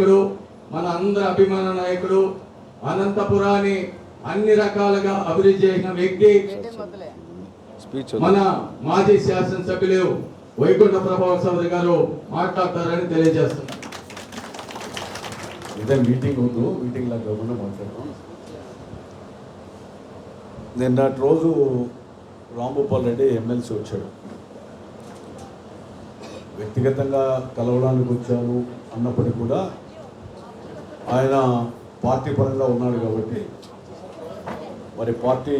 నాయకుడు మన అందరి అభిమాన నాయకుడు అనంతపురాన్ని అన్ని రకాలుగా అభివృద్ధి చేసిన వ్యక్తి. స్పీచ్ మన మాజీ శాసనసభ్యులు వైకుంఠ ప్రభావ చౌదరి గారు మాట్లాడతారని తెలియజేస్తున్నారు ఇదే మీటింగ్ ఉందో మీటింగ్ లాగా కాకుండా మాట్లాడదాం నిన్నటి రోజు రాంభూపాల్ రెడ్డి ఎమ్మెల్సీ వచ్చాడు. వ్యక్తిగతంగా కలవడానికి వచ్చాను అన్నప్పటికీ కూడా ఆయన పార్టీ పరంగా ఉన్నాడు కాబట్టి మరి పార్టీ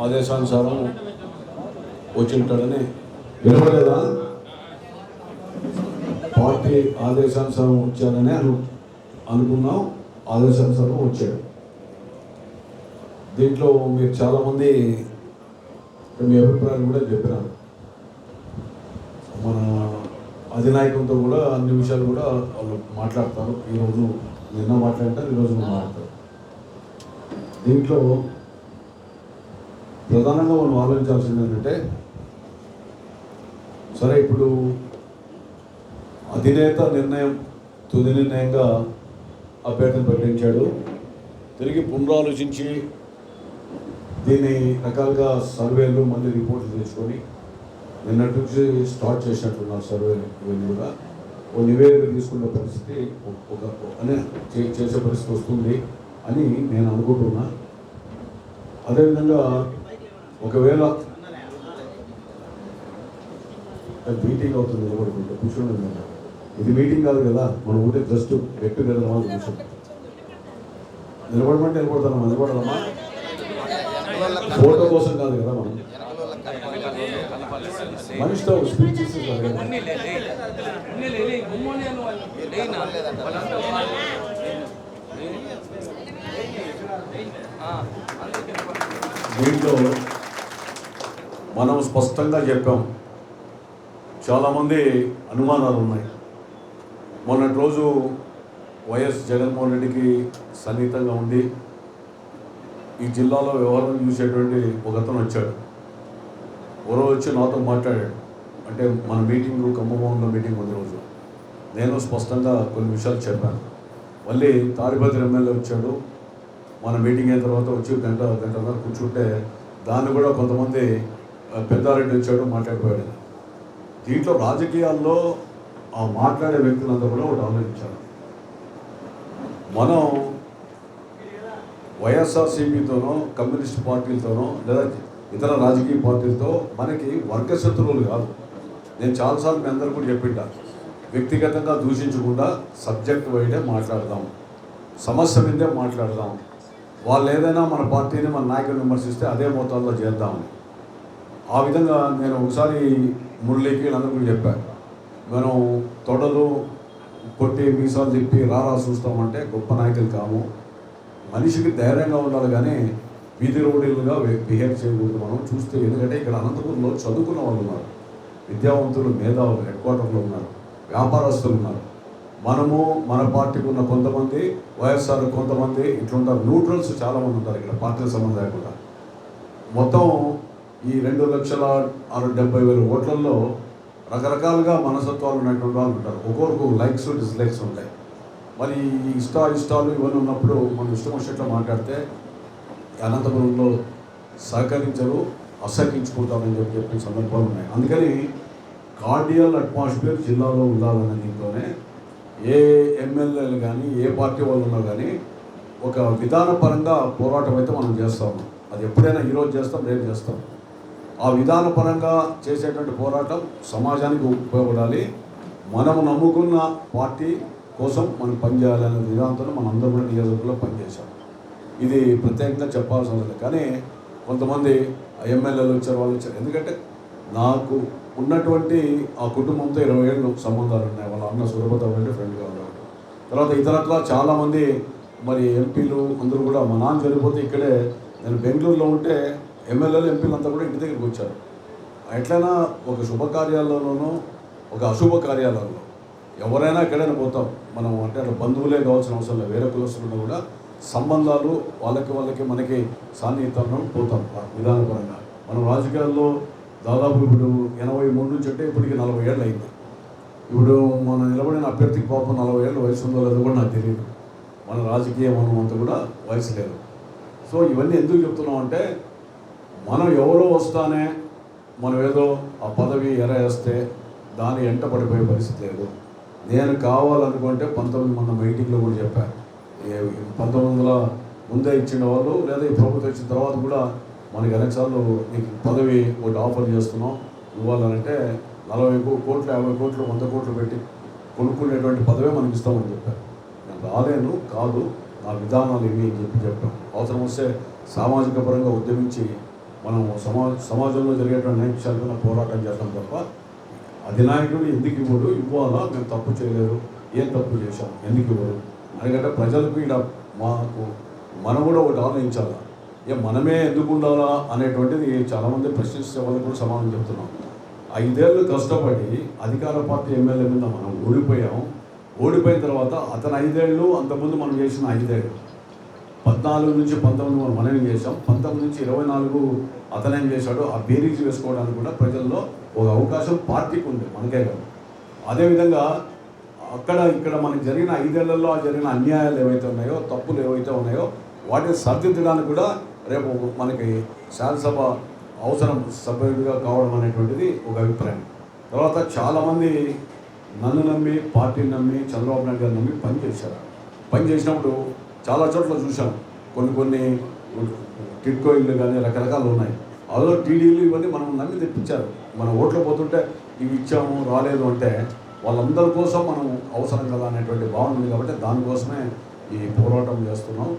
ఆదేశానుసారం వచ్చింటాడని వినవలేదా పార్టీ ఆదేశానుసారం వచ్చానని అను అనుకున్నాం. ఆదేశానుసారం వచ్చాడు. దీంట్లో మీరు చాలామంది మీ అభిప్రాయాలు కూడా చెప్పినారు మన అధినాయకంతో కూడా అన్ని విషయాలు కూడా వాళ్ళు మాట్లాడతారు. ఈరోజు నిన్న మాట్లాడతారు ఈరోజు మాట్లాడతారు దీంట్లో ప్రధానంగా మనం ఆలోచించాల్సింది ఏంటంటే సరే ఇప్పుడు అధినేత నిర్ణయం తుది నిర్ణయంగా అభ్యర్థిని ప్రకటించాడు. తిరిగి పునరాలోచించి దీన్ని రకాలుగా సర్వేలు మళ్ళీ రిపోర్ట్లు తెచ్చుకొని నిన్నటి నుంచి స్టార్ట్ చేసినట్టున్నారు సర్వే ఇవన్నీ కూడా. ఓ నివేదిక తీసుకునే పరిస్థితి ఒక- అనే చేసే పరిస్థితి వస్తుంది అని నేను అనుకుంటున్నా. అదేవిధంగా ఒకవేళ మీటింగ్ అవుతుంది నిలబడుకుంటే కూర్చోండి ఇది మీటింగ్ కాదు కదా మనం ఉంటే జస్ట్ గట్టి నిలబడాలి కూర్చోండి నిలబడమంటే నిలబడతామా నిలబడదామా ఫోటో కోసం కాదు కదా మనం. మనిషితో స్పీచ్ దీంట్లో మనం స్పష్టంగా చెప్పాం. చాలామంది అనుమానాలు ఉన్నాయి. మొన్నటి రోజు వైఎస్ జగన్మోహన్ రెడ్డికి సన్నిహితంగా ఉండి ఈ జిల్లాలో వ్యవహారం చూసేటువంటి ఒకతను వచ్చాడు. ఓరో వచ్చి నాతో మాట్లాడాడు. అంటే మన మీటింగ్ ఖమ్మంలో మీటింగ్ ఉంది రోజు. నేను స్పష్టంగా కొన్ని విషయాలు చెప్పాను. మళ్ళీ తాడిపత్రి ఎమ్మెల్యే వచ్చాడు. మన మీటింగ్ అయిన తర్వాత వచ్చి గంట గంటన్నర కూర్చుంటే దాన్ని కూడా కొంతమంది పెద్దారెడ్డి వచ్చాడు మాట్లాడిపోయాడు. దీంట్లో రాజకీయాల్లో ఆ మాట్లాడే వ్యక్తులంతా కూడా ఒకటి ఆలోచించారు. మనం వైఎస్ఆర్సీపీతోనో కమ్యూనిస్ట్ పార్టీలతోనో లేదా ఇతర రాజకీయ పార్టీలతో మనకి వర్గ శత్రువులు కాదు. నేను చాలాసార్లు మీ అందరు కూడా చెప్పింటా. వ్యక్తిగతంగా దూషించకుండా సబ్జెక్ట్ వైడే మాట్లాడదాం. సమస్య మీదే మాట్లాడదాం. వాళ్ళు ఏదైనా మన పార్టీని మన నాయకులు విమర్శిస్తే అదే మోతాదులో చేద్దామని ఆ విధంగా నేను ఒకసారి మురళికి వీళ్ళందరూ కూడా చెప్పాను మనం తొడలు కొట్టి మీసాలు తిప్పి రారా చూస్తామంటే గొప్ప నాయకులు కాము. మనిషికి ధైర్యంగా ఉండాలి కానీ వీధి రోడ్డులుగా బిహేవ్ చేయకూడదు మనం. చూస్తే ఎందుకంటే ఇక్కడ అనంతపురంలో చదువుకున్న వాళ్ళు ఉన్నారు. విద్యావంతులు మేధావులు హెడ్ క్వార్టర్లో ఉన్నారు. వ్యాపారస్తులు ఉన్నారు. మనము మన పార్టీకి ఉన్న కొంతమంది వైఎస్ఆర్ కొంతమంది ఇట్లుంటారు. న్యూట్రల్స్ చాలామంది ఉంటారు ఇక్కడ పార్టీల సంబంధం లేకుండా మొత్తం ఈ రెండు లక్షల ఆరు డెబ్బై వేల ఓట్లలో రకరకాలుగా మనసత్వాలు ఉన్నటువంటి వాళ్ళు ఉంటారు. ఒక్కొక్కరు లైక్స్ డిస్లైక్స్ ఉంటాయి. మరి ఈ ఇష్ట ఇష్టాలు ఇవన్నీ ఉన్నప్పుడు మనం ఇష్టం వచ్చేట్లు మాట్లాడితే అనంతపురంలో సహకరించరు అసహించుకుంటామని చెప్పి చెప్పిన సందర్భాలు ఉన్నాయి. అందుకని కార్డియల్ అట్మాస్ఫియర్ జిల్లాలో ఉండాలన్న దీంతోనే ఏ ఎమ్మెల్యేలు కానీ ఏ పార్టీ వాళ్ళు ఉన్నా కానీ ఒక విధానపరంగా పోరాటం అయితే మనం చేస్తాము అది ఎప్పుడైనా ఈరోజు చేస్తాం రేపు చేస్తాం. ఆ విధానపరంగా చేసేటువంటి పోరాటం సమాజానికి ఉపయోగపడాలి. మనము నమ్ముకున్న పార్టీ కోసం మనం పనిచేయాలనే విధానంతో మనం కూడా నియోజకవర్గంలో పనిచేశాం. ఇది ప్రత్యేకంగా చెప్పాల్సిన అవసరం లేదు. కానీ కొంతమంది ఎమ్మెల్యేలు వచ్చారు వాళ్ళు వచ్చారు. ఎందుకంటే నాకు ఉన్నటువంటి ఆ కుటుంబంతో ఇరవై ఏళ్ళు సంబంధాలు ఉన్నాయి. వాళ్ళ అన్న సురభత వెళ్ళి ఫ్రెండ్గా ఉన్నారు. తర్వాత ఇతరత్ర చాలామంది మరి ఎంపీలు అందరూ కూడా మా నాన్న చనిపోతే ఇక్కడే నేను బెంగళూరులో ఉంటే ఎమ్మెల్యేలు ఎంపీలు అంతా కూడా ఇంటి దగ్గరికి వచ్చారు. ఎట్లయినా ఒక శుభకార్యాలలోనూ ఒక అశుభ కార్యాలయంలో ఎవరైనా ఎక్కడైనా పోతాం. మనం అంటే అట్లా బంధువులే కావాల్సిన అవసరం లేదు. వేరే కులస్తులు కూడా సంబంధాలు వాళ్ళకి వాళ్ళకి మనకి సాన్నిహితంలో పోతాం విధానపరంగా. మనం రాజకీయాల్లో దాదాపు ఇప్పుడు ఎనభై మూడు నుంచి అంటే ఇప్పటికి నలభై ఏళ్ళు అయింది. ఇప్పుడు మన నిలబడిన అభ్యర్థికి పాపం నలభై ఏళ్ళు వయసు ఉందో లేదో కూడా నాకు తెలియదు. మన రాజకీయ మనం అంతా కూడా వయసు లేదు. సో ఇవన్నీ ఎందుకు చెప్తున్నాం అంటే మనం ఎవరో వస్తానే మనం ఏదో ఆ పదవి ఎరేస్తే దాని ఎంట పడిపోయే పరిస్థితి లేదు. నేను కావాలనుకుంటే పంతొమ్మిది మన మీటింగ్లో కూడా చెప్పాను పంతొమ్మిది వందల ముందే ఇచ్చిన వాళ్ళు లేదా ఈ ప్రభుత్వం ఇచ్చిన తర్వాత కూడా మనకి అనేకసార్లు నీకు పదవి ఒకటి ఆఫర్ చేస్తున్నాం. ఇవ్వాలంటే నలభై కోట్లు యాభై కోట్లు వంద కోట్లు పెట్టి కొనుక్కునేటువంటి పదవే మనకి ఇస్తామని చెప్పారు. నేను రాలేను కాదు నా విధానాలు ఇవి అని చెప్పి చెప్పాం. అవసరం వస్తే సామాజిక పరంగా ఉద్యమించి మనం సమా సమాజంలో జరిగేటువంటి అనేక పోరాటం చేస్తాం తప్ప అధినాయకుడు ఎందుకు ఇవ్వడు? ఇవ్వాలా? మేము తప్పు చేయలేదు. ఏం తప్పు చేశాం? ఎందుకు ఇవ్వరు? ఎందుకంటే ప్రజలకు ఇక్కడ మాకు మనం కూడా ఒకటి ఆలోచించాలా? ఏ మనమే ఎందుకు ఉండాలా అనేటువంటిది చాలామంది ప్రశ్నించే వాళ్ళకి కూడా సమాధానం చెప్తున్నాం. ఐదేళ్ళు కష్టపడి అధికార పార్టీ ఎమ్మెల్యే మీద మనం ఓడిపోయాం. ఓడిపోయిన తర్వాత అతను ఐదేళ్ళు అంతకుముందు మనం చేసిన ఐదేళ్ళు. పద్నాలుగు నుంచి పంతొమ్మిది మనం మనమే చేసాం పంతొమ్మిది నుంచి ఇరవై నాలుగు అతనేం చేశాడు? ఆ బేరీజ్ వేసుకోవడానికి కూడా ప్రజల్లో ఒక అవకాశం పార్టీకి ఉంది మనకే కాదు. అదేవిధంగా అక్కడ ఇక్కడ మనకి జరిగిన ఐదేళ్ళలో జరిగిన అన్యాయాలు ఏవైతే ఉన్నాయో తప్పులు ఏవైతే ఉన్నాయో వాటిని సరిదిద్దడానికి కూడా రేపు మనకి శాసనసభ అవసరం సభ్యుడిగా కావడం అనేటువంటిది ఒక అభిప్రాయం. తర్వాత చాలామంది నన్ను నమ్మి పార్టీని నమ్మి చంద్రబాబు నాయుడు గారు నమ్మి పని చేశారు. పని చేసినప్పుడు చాలా చోట్ల చూసాం కొన్ని కొన్ని టిట్కో ఇల్లు కానీ రకరకాలు ఉన్నాయి. అందులో టీడీలు ఇవన్నీ మనం నమ్మి తెప్పించారు. మన ఓట్లు పోతుంటే ఇవి ఇచ్చాము రాలేదు అంటే వాళ్ళందరి కోసం మనం అవసరం కదా అనేటువంటి భావన ఉంది కాబట్టి దానికోసమే ఈ పోరాటం చేస్తున్నాం.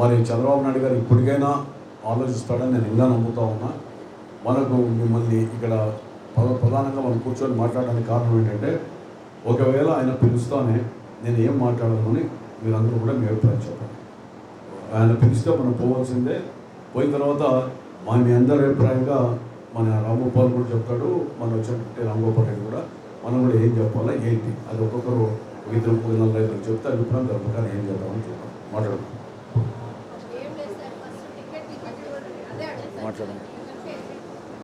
మరి చంద్రబాబు నాయుడు గారు ఇప్పటికైనా ఆలోచిస్తాడని నేను ఇంకా నమ్ముతా ఉన్నా. మనకు మిమ్మల్ని ఇక్కడ ప్రధానంగా మనం కూర్చొని మాట్లాడడానికి కారణం ఏంటంటే ఒకవేళ ఆయన పిలుస్తానే నేను ఏం మాట్లాడాలని మీరందరూ కూడా మీ అభిప్రాయం చెప్పండి. ఆయన పిలిస్తే మనం పోవాల్సిందే. పోయిన తర్వాత మా మీ అందరి అభిప్రాయంగా మన రామ్ గోపాల్ కూడా చెప్తాడు మన వచ్చినట్టు రామగోపాల్ రెడ్డి కూడా. మనం కూడా ఏం చెప్పాలా? ఏంటి? అది ఒక్కొక్కరు ఒక ఇద్దరు ముగ్గురు నలభై ఐదు చెప్తే అభిప్రాయం ప్రకారం ఏం చేద్దామని చూద్దాం. మాట్లాడుకుందాం. మాట్లాడండి.